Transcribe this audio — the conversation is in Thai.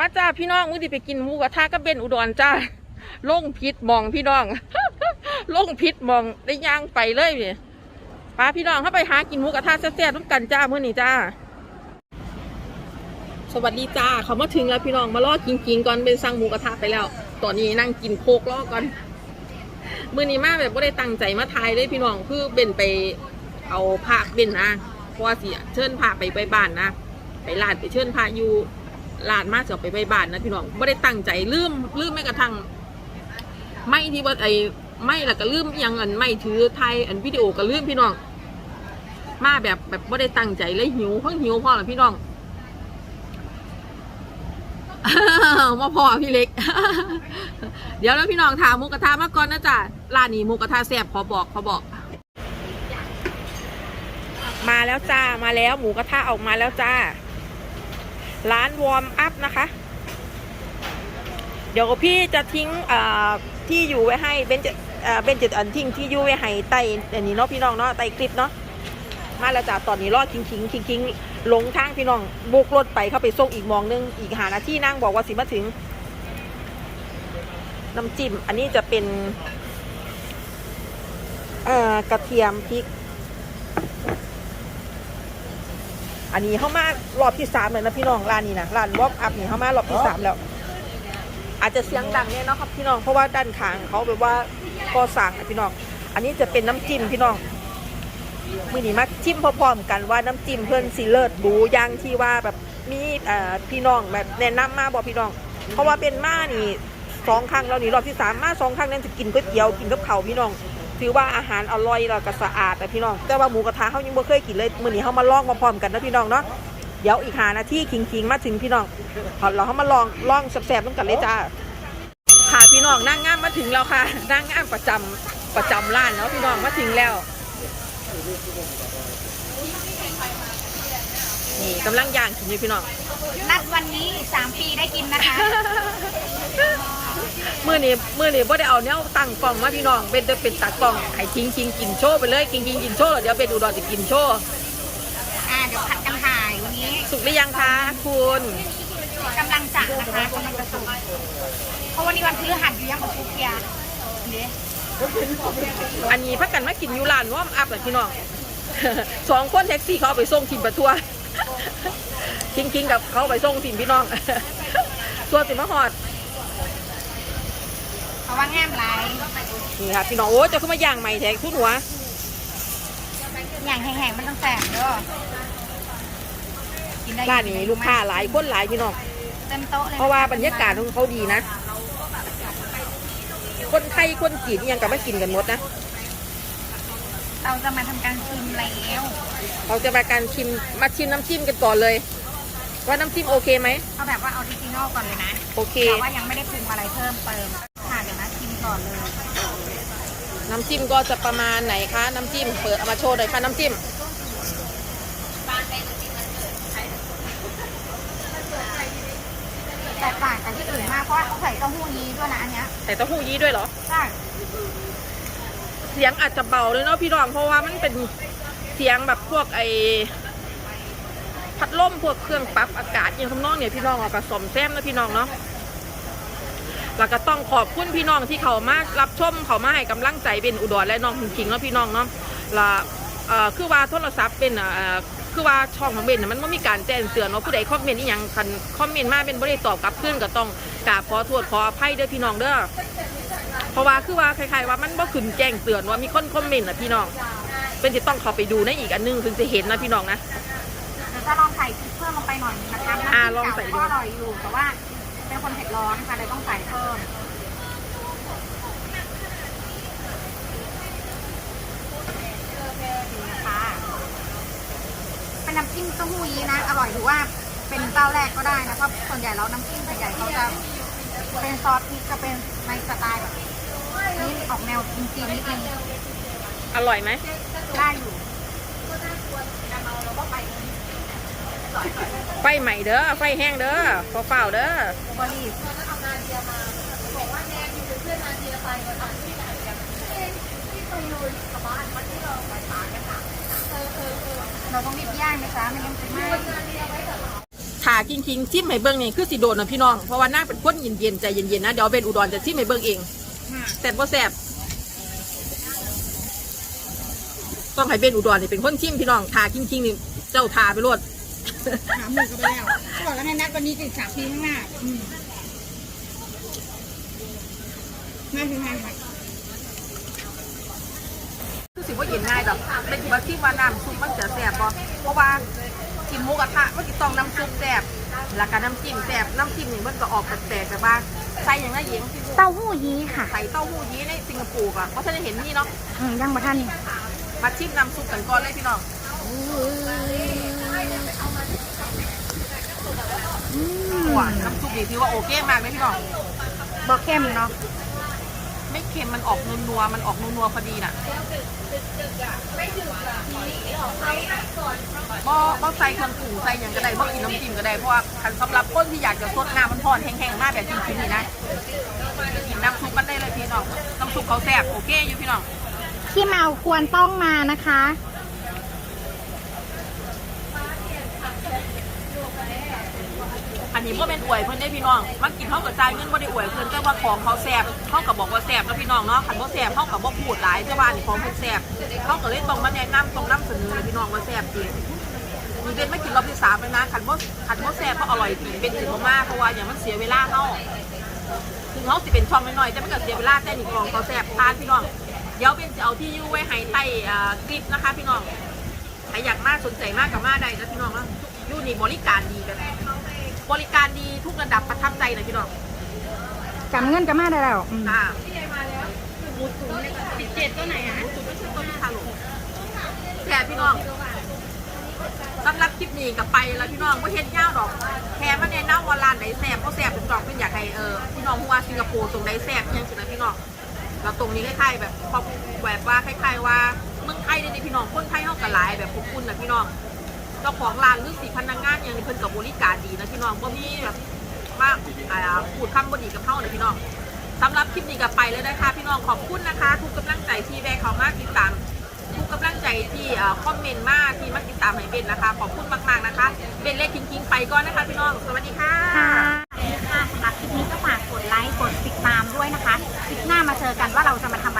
มาจ้าพี่น้องมื้อนี้ไปกินหมูกระทะกับเบนอุดรจ้าลงพิษมองพี่น้องลงพิษมองได้ย่างไปเลยนี่พาพี่น้องเข้าไปหากินหมูกระทะแซ่บๆร่วมกันจ้ามื้อนี้จ้า สวัสดีจ้าเขามาถึงแล้วพี่น้องมาล่อกินกินๆก่อนเป็นสั่งหมูกระทะไปแล้ว ตอนนี้นั่งกินโคกล่อก่อนมื้อนี้มาแบบไม่ได้ตั้งใจมาทายเลยพี่น้องคือเบนไปเอาผ้าเบนนะเพราะว่าสิเชิญผ้าไปไปบ้านนะไปลาดไปเชิญพาอยู่ ลาดมาจะไปไปบ้านนะพี่น้องไม่ได้ตั้งใจลืมลืมแม้กระทั่งไม่ที่ว่าไอ้ไม่ละก็ลืมยังอันไม่ถือไทยอันวิดีโอก็ลืมพี่น้อง มาแบบแบบไม่ได้ตั้งใจเลยหิวเพิ่งหิวพ่อละพี่น้องมาพอพี่เล็ก เดี๋ยวแล้วพี่น้องถามหมูกระทะมาก่อนนะจ๊ะร้านนี้หมูกระทะแซ่บขอบอกขอบอก มาแล้วจ้ามาแล้วหมูกระทะออกมาแล้วจ้า ร้านวอร์มอัพนะคะ เดี๋ยวพี่จะทิ้งที่อยู่ไว้ให้เบนจะเอ่อเบนจะอันทิ้งที่อยู่ไว้ให้ใต้อันนี้เนาะพี่น้องเนาะใต้คลิปเนาะมาแล้วจ้าตอนนี้รอดคิงคิงคิงคิงลงทางพี่น้องบุกรถไปเข้าไปส่งอีกมองนึงอีกหานาที่นั่งบอกว่าสิมาถึงน้ำจิ้มอันนี้จะเป็นกระเทียมพริก อันนี้เข้ามารอบที่สามเลยนะพี่น้องร้านนี้นะร้านวอปอัพนี่เข้ามารอบที่สามแล้ว อาจจะเสียงดังเนี่ยเนาะครับพี่น้องเพราะว่าด้านข้างเขาแบบว่าก่อสร้างนะพี่น้อง อันนี้จะเป็นน้ำจิ้มพี่น้องมือนี้มาชิมพร้อมๆกันว่าน้ำจิ้มเพื่อนสีเลิศบูย่างที่ว่าแบบมีเอ่อพี่น้องแบบแนะนำมาบอกพี่น้อง เพราะว่าเป็นมานี่สองครั้งแล้วนี่รอบที่สามมาสองครั้งนั้นจะกินก๋วยเตี๋ยวกินกับเขาวพี่น้อง ถือว่าอาหารอร่อยแล้วก็สะอาดนะพี่น้อง แต่ว่าหมูกระทะเขายังไม่เคยกินเลยมื้อนี้เขามาลองมาพร้อมกันนะพี่น้องเนาะเดี๋ยวอีกหานาทีคิงคิงๆมาถึงพี่น้องเราเขามาลองลองแซ่บๆต้องกันเลยจ้าค่ะพี่น้องนั่งงามมาถึงแล้วค่ะนั่งงามประจำประจำร้านแล้วพี่น้องมาถึงแล้วนี่กำลังย่างกินอยู่พี่น้องนัดวันนี้สามปีได้กินนะคะ มื่อนี้มื่อนี้บ่ได้เอาเนี้ยตั้งกล่องมาพี่น้องเป็นจะเป็นตากล่องให้ทิ้งทิ้งกินโชว์ไปเลยกินกินกินโชว์แล้วเดี๋ยวเป็นอุดรจะกินโชว์อ่าเดี๋ยวผัดกันถ่ายวันนี้สุกหรือยังคะคุณกำลังจะนะคะกำลังจะสุกเพราะวันนี้วันพฤหัสอยู่ยังของคุกเกียร์เด้อันนี้พักกันมากินอยูร้านว่อมอัพเลยพี่น้องสองคนแท็กซี่เขาเอาไปส่งทีมประทัวคิงคิงกับเขาไปส่งทีมพี่น้องส่วนสิมาหอดเพ ราะว่าแง่มไรนี่ค่ะพี่น้องโอ้จะขึ้นมาย่างใหม่แท็กทุกหัวอย่างแห้งๆมันต้องแสบเด้อกินได้ร้านนี้ลูกค้าหลายคนหลายพี่น้องเต็มโต๊ะเลยเพราะว่าบรรยากาศของเขาดีนะ คนไทยคนจีนอิหยังกับมากินกันหมดนะเราจะมาทำการชิมแล้วเราจะมาการชิมมาชิมน้ำจิ้มกันก่อนเลย ว่าน้ำจิ้มโอเคไหมเอาแบบว่าออริจินอลก่อนเลยนะโอเคแต่ว่ายังไม่ได้ปรุงอะไรเพิ่มเติม ก่อนเลยน้ำจิ้มก็จะประมาณไหนคะ น้ำจิ้มเปิดเอามาโชว์หน่อยค่ะน้ำจิ้มแตกต่างจากที่อื่นมากเพราะว่าเขาใส่เต้าหู้ยี้ด้วยนะอันเนี้ยใส่เต้าหู้ยี้ด้วยเหรอ ใช่เสียงอาจจะเบาเลยเนาะพี่รองเพราะว่ามันเป็นเสียงแบบพวกไอพัดลมพวกเครื่องปรับอากาศอย่างทำนองเนี่ยพี่น้องเอากระสมแซมนะพี่น้องเนาะ แล้วก็ต้องขอบคุณพี่น้องที่เขามารับชมเขามาให้กำลังใจเป็นอุดรและน้องจริงๆเนาะพี่น้องเนาะและเอ่อคือว่าโทรศัพท์เป็นเอ่อคือว่าช่องของเบนน่ะมันไม่มีการแจ้งเตือนว่าผู้ใดคอมเมนต์อีหยังคันคอมเมนต์มาเป็นบ่ได้ตอบกลับขึ้นก็ต้องกราบขอโทษขออภัยเด้อพี่น้องเด้อเพราะว่าคือว่าคล้ายๆว่ามันบ่ขึ้นแจ้งเตือนว่ามีคนคอมเมนต์นะพี่น้องเป็นจะต้องเข้าไปดูในอีกอันหนึงถึงจะเห็นนะพี่น้องนะเดี๋ยวจะลองใส่พริกเพิ่มลงไปหน่อยนะคะน้ำพริกอ่าลองใส่ดูเก่าก็อร่อยอยู่แต่ว่าเป็น คนเผ็ดร้อนค่ะเลยต้องใส่เพิ่มนี่นะคะเป็นน้ำจิ้มเต้าหู้ยี้นะ อร่อยถือว่าเป็นเจ้าแรกก็ได้นะเพราะส่วนใหญ่แล้วน้ำจิ้มส่วนใหญ่เขาจะเป็นซอสพริกจะเป็นในสไตล์แบบนี้ออกแนวจีนๆนิดนึงอร่อยไหมได้อยู่ไฟใหม่เด้อ ไฟแห้งเด้อเฝ้า ๆเด้อบรีบเราต้องรีบย่างนะจ๊ะไม่งั้นจะไหม้ถาคิงคิงชิมให้เบิ้งนี่คือสิโดนนะพี่น้อง เพราะว่านั่งเป็นคนเย็นๆใจเย็นๆนะเดี๋ยวเบนอุดรจะชิมให้เบิ้งเองค่ะแซ่บบ่แซ่บต้องให้เบนอุดรนี่เป็นคนชิมพี่น้องทาคิงคิงนี่เจ้าทาไปรวดหาหมูกันไปแล้ว เขาบอกแล้วให้นัดวันนี้ถึงสามปีข้างหน้าอืมน่าถึงห้าค่ะคือสิว่าเย็นง่ายดอกเป็นที่ว่าที่ว่าน้ำซุปมันจะแซ่บบ่เพราะว่ากินหมูกระทะมันก็ต้องน้ำซุปแซ่บแล้วก็น้ำจิ้มแซ่บน้ำจิ้มนี่มันก็ออกแปลกๆแต่ว่าใส่อย่างไรเย็งเต้าหู้ยี้ค่ะใส่เต้าหู้ยี้ในสิงคโปร์อะเพราะฉะนั้นเห็นนี่เนาะอืมยังมาท่านมาชิมน้ำซุปกันก่อนเลยพี่น้องอืม หวานน้ำซุปนี่ถือว่าโอเคมากเลยพี่น้องบอกเข้มเนาะไม่เค็มมันออกนัวๆมันออกนัวๆพอดีน่ะบ่บ่ใส่เครื่องปรุงใส่หยังก็ได้บ่กินน้ำจิ้มก็ได้เพราะว่าคันสำหรับคนที่อยากจะสดน้ำมันพอนแห้งๆมากแบบจริงๆนี่นะกินน้ำซุปมันได้เลยพี่น้องน้ำซุปเขาแซ่บโอเคอยู่พี่น้องขี้เมาควรต้องมานะคะ นนี้บ่เป็นอวยเพิ่นได้พี่น้องมากินเฮากับจ่ายเงินบ่ได้อวยเพิ่นแต่ว่าของเขาแซ่บเฮาก็บอกว่าแซ่บแล้วพี่น้องเนาะคันบ่แซ่บเฮาก็บ่พูดหลายแต่ว่าอันนี้ของเพิ่นแซ่บเฮาก็เลยต้องมาแนะนำต้องนำเสนอเลยพี่น้องว่าแซ่บจริงมีเป็นไม่กินรอบที่สามเลยนะคันบ่คันบ่แซ่บเพราะอร่อยจริงเป็นถึงมากๆเพราะว่าอย่างมันเสียเวลาเฮาถึงเฮาสิเป็นช่องน้อยๆแต่มันก็เสียเวลาแต่นี่ของเขาแซ่บทานพี่น้อง เดี๋ยวเป็นจะเอาที่ยู่ไว้ให้ใต้คลิปนะคะพี่น้อง ใครอยากมากสนใจมากกับมาได้นะพี่น้องนะยู่นี่บริการดีกัน บริการดีทุกระดับประทับใจนะพี่น้องจำเงินก็มาได้แล้วอืมค่ะสิบเจ็ดตัวไหนอะจุดไม่ใช่ต้นทางหลวงแค่พี่น้องสำหรับคลิปนี้กับไปแล้วพี่น้องว่าเห็นยาวดอกแค่มาในน้ำวอลลานไหนแสบก็แสบเป็นดอกเป็นอยากให้เออพี่น้องหัวาสิงคโปร์ตรงไหนแสบยังสินะพี่น้องแล้วตรงนี้คล้ายๆแบบพอแบบว่าคล้ายๆว่าเมืองไทยเนี่ยพี่น้องคนไทยเขากระหลายแบบขอบคุณนะพี่น้อง เจ้าของร้านหรือสีพนักงานยังนี้เพิ่นกับบริการดีนะพี่น้องว่มีแบบมากอ่าพูดคำบดีกับเขาเลยพี่น้องสำหรับคลิปนี้ก็ไปแล้วนะคะพี่น้องขอบคุณนะคะ ทุกกำลังใจที่แบกเขามาติดตามทุกกำลังใจที่คอมเมนต์มากที่มาติดตามให้เบนนะคะ ขอบคุณมากๆนะคะเบนเล็กจริงๆไปก่อนนะคะพี่น้องสวัสดีค่ะสำหรับคลิปนี้ก็ฝากกดไลค์กดติดตามด้วยนะคะคลิปหน้ามาเจอกันว่าเราจะมาทำ